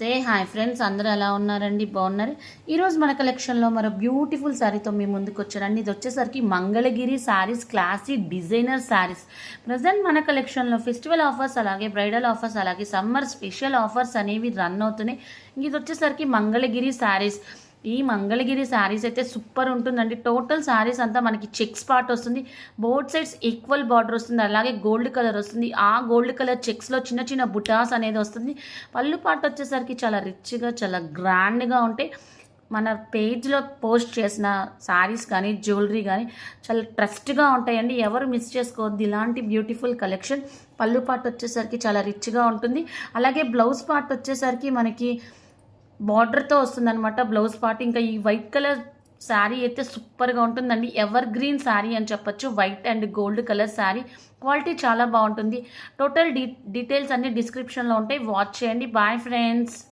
నమస్తే. Hi friends అందరూ ఎలా ఉన్నారండి? బాగున్నారు? ఈరోజు మన కలెక్షన్లో మరో బ్యూటిఫుల్ శారీతో మీ ముందుకు వచ్చారండి ఇది వచ్చేసరికి Mangalagiri sarees classy designer sarees. Present మన కలెక్షన్లో ఫెస్టివల్ ఆఫర్స్ అలాగే బ్రైడల్ ఆఫర్స్ అలాగే సమ్మర్ స్పెషల్ ఆఫర్స్ అనేవి రన్ అవుతున్నాయి. ఇది వచ్చేసరికి మంగళగిరి శారీస్. ఈ మంగళగిరి శారీస్ అయితే సూపర్ ఉంటుందండి. టోటల్ శారీస్ అంతా మనకి చెక్స్ పార్ట్ వస్తుంది. బోత్ సైడ్స్ ఈక్వల్ బార్డర్ వస్తుంది. అలాగే గోల్డ్ కలర్ వస్తుంది. ఆ గోల్డ్ కలర్ చెక్స్లో చిన్న చిన్న బుటాస్ అనేది వస్తుంది. పళ్ళు పార్ట్ వచ్చేసరికి చాలా రిచ్గా చాలా గ్రాండ్గా ఉంటాయి. మన పేజ్లో పోస్ట్ చేసిన శారీస్ కానీ జ్యువెలరీ కానీ చాలా ట్రస్ట్గా ఉంటాయండి. ఎవరు మిస్ చేసుకోవద్దు. ఇలాంటి బ్యూటిఫుల్ కలెక్షన్ పళ్ళు పార్ట్ వచ్చేసరికి చాలా రిచ్గా ఉంటుంది. అలాగే బ్లౌజ్ పార్ట్ వచ్చేసరికి మనకి బార్డర్తో వస్తుందనమాట బ్లౌజ్ పార్ట్ ఇంకా ఈ వైట్ కలర్ శారీ అయితే సూపర్గా ఉంటుందండి. ఎవర్ గ్రీన్ శారీ అని చెప్పొచ్చు. White and gold colour saree quality చాలా బాగుంటుంది. టోటల్ డీ డీటెయిల్స్ అన్ని డిస్క్రిప్షన్లో ఉంటాయి. వాచ్ చేయండి. Bye friends